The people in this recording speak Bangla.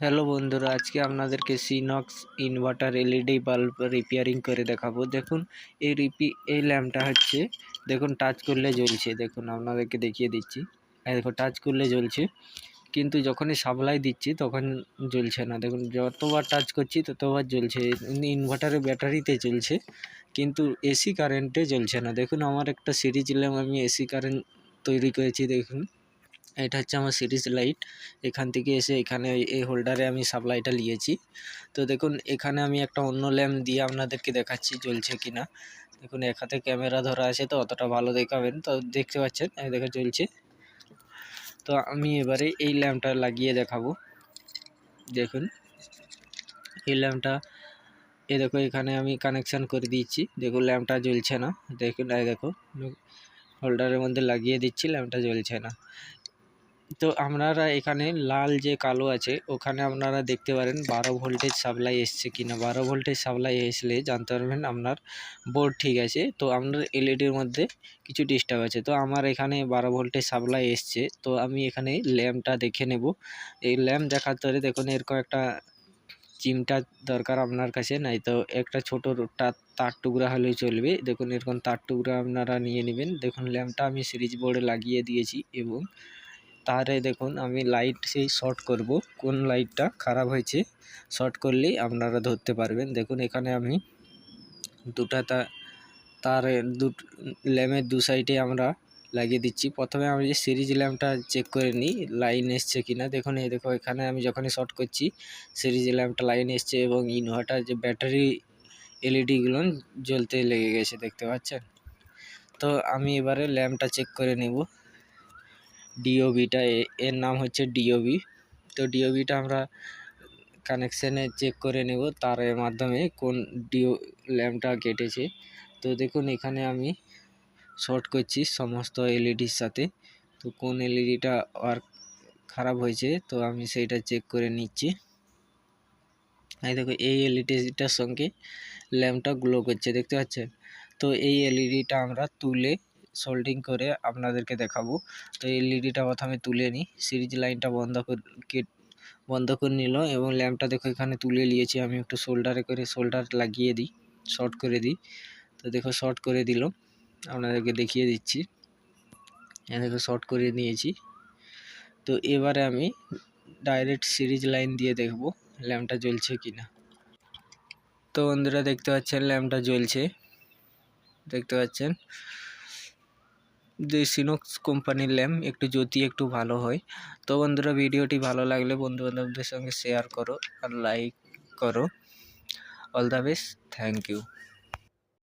হ্যালো বন্ধুরা, আজকে আপনাদেরকে সিনক্স ইনভার্টার এলইডি বাল্ব রিপেয়ারিং করে দেখাবো। দেখুন, এই রিপি এই ল্যাম্পটা হচ্ছে, দেখুন টাচ করলে জ্বলছে। দেখুন, আপনাদেরকে দেখিয়ে দিচ্ছি। দেখো টাচ করলে জ্বলছে। কিন্তু যখনই সাপ্লাই দিচ্ছি, তখন জ্বলছে না। দেখুন, যতবার টাচ করছি, ততবার জ্বলছে। ইনভার্টারের ব্যাটারিতে চলছে কিন্তু এসি কারেন্টে জ্বলছে না। দেখুন, আমার একটা সিরিজ ল্যাম্প, আমি এসি কারেন্ট তৈরি করেছি, দেখুন। এটা হচ্ছে আমার সিরিজ লাইট। এখান থেকে এসে এখানে এই হোল্ডারে আমি সাপ্লাইটা নিয়েছি। তো দেখুন, এখানে আমি একটা অন্য ল্যাম্প দিয়ে আপনাদেরকে দেখাচ্ছি জ্বলছে কি না দেখুন, এক হাতে ক্যামেরা ধরা আছে তো, অতটা ভালো দেখাবেন। তো দেখতে পাচ্ছেন? দেখো জ্বলছে। তো আমি এবারে এই ল্যাম্পটা লাগিয়ে দেখাবো। দেখুন, এই ল্যাম্পটা এ দেখো এখানে আমি কানেকশান করে দিচ্ছি। দেখুন ল্যাম্পটা জ্বলছে না। দেখুন, এই দেখো হোল্ডারের মধ্যে লাগিয়ে দিচ্ছি ল্যাম্পটা জ্বলছে না। তো আপনারা এখানে লাল যে কালো আছে, ওখানে আপনারা দেখতে পারেন বারো ভোল্টেজ সাপ্লাই এসছে কিনা। বারো ভোল্টেজ সাপ্লাই এসলে জানতে পারবেন আপনার বোর্ড ঠিক আছে। তো আপনার এলইডির মধ্যে কিছু ডিস্টার্ব আছে। তো আমার এখানে বারো ভোল্টেজ সাপ্লাই এসছে। তো আমি এখানে ল্যাম্পটা দেখে নেব। এই ল্যাম্প দেখার পরে দেখুন এরকম একটা চিমটা দরকার আপনার কাছে। নাই তো একটা ছোটো তার টুকরা হলেও চলবে। দেখুন, এরকম তার টুকরা আপনারা নিয়ে নেবেন। দেখুন ল্যাম্পটা আমি সিরিজ বোর্ডে লাগিয়ে দিয়েছি এবং তারে দেখুন, আমি লাইট সেই শর্ট করব। কোন লাইটটা খারাপ হয়েছে শর্ট করলেই আপনারা ধরতে পারবেন। দেখুন, এখানে আমি দুটা তার দু ল্যাম্পের দু সাইডে আমরা লাগিয়ে দিচ্ছি। প্রথমে আমি যে সিরিজ ল্যাম্পটা চেক করে নিই লাইন এসছে কিনা। দেখুন, এই দেখো, এখানে আমি যখনই শর্ট করছি সিরিজ ল্যাম্পটা লাইন এসছে এবং ইনভার্টার, যে ব্যাটারি এলইডিগুলো জ্বলতে লেগে গেছে, দেখতে পাচ্ছেন? তো আমি এবারে ল্যাম্পটা চেক করে নেব। ডিওবিটা এর নাম হচ্ছে ডিওবি তো ডিওবিটা আমরা কানেকশানে চেক করে নেব তারের মাধ্যমে কোন ডিও ল্যাম্পটা কেটেছে। তো দেখুন, এখানে আমি শর্ট করছি সমস্ত এলইডির সাথে। তো কোন এলইডিটা ওয়ার্ক খারাপ হয়েছে, তো আমি সেইটা চেক করে নিচ্ছি। এই দেখো, এই এলইডিটার সঙ্গে ল্যাম্পটা গ্লো করছে, দেখতে পাচ্ছেন? তো এই এলইডিটা আমরা তুলে সোল্ডিং করে আপনাদেরকে দেখাবো। তো এলইডিটা প্রথমে তুলে নিই। সিরিজ লাইনটা বন্ধ করে বন্ধ করে নিল এবং ল্যাম্পটা দেখো এখানে তুলে নিয়েছি। আমি একটু শোল্ডারে করে শোল্ডার লাগিয়ে দিই শর্ট করে দিই। তো দেখো শর্ট করে দিল। আপনাদেরকে দেখিয়ে দিচ্ছি। দেখো শর্ট করে নিয়েছি। তো এবারে আমি ডাইরেক্ট সিরিজ লাইন দিয়ে দেখব ল্যাম্পটা জ্বলছে কি না তো বন্ধুরা দেখতে পাচ্ছেন ল্যাম্পটা জ্বলছে। দেখতে পাচ্ছেন? যে সিনোক্স কোম্পানির ল্যাম্প একটু যদি একটু ভালো হয়, তো বন্ধুরা ভিডিওটি ভালো লাগলে বন্ধুবান্ধবদের সঙ্গে শেয়ার করো আর লাইক করো। All the best thank you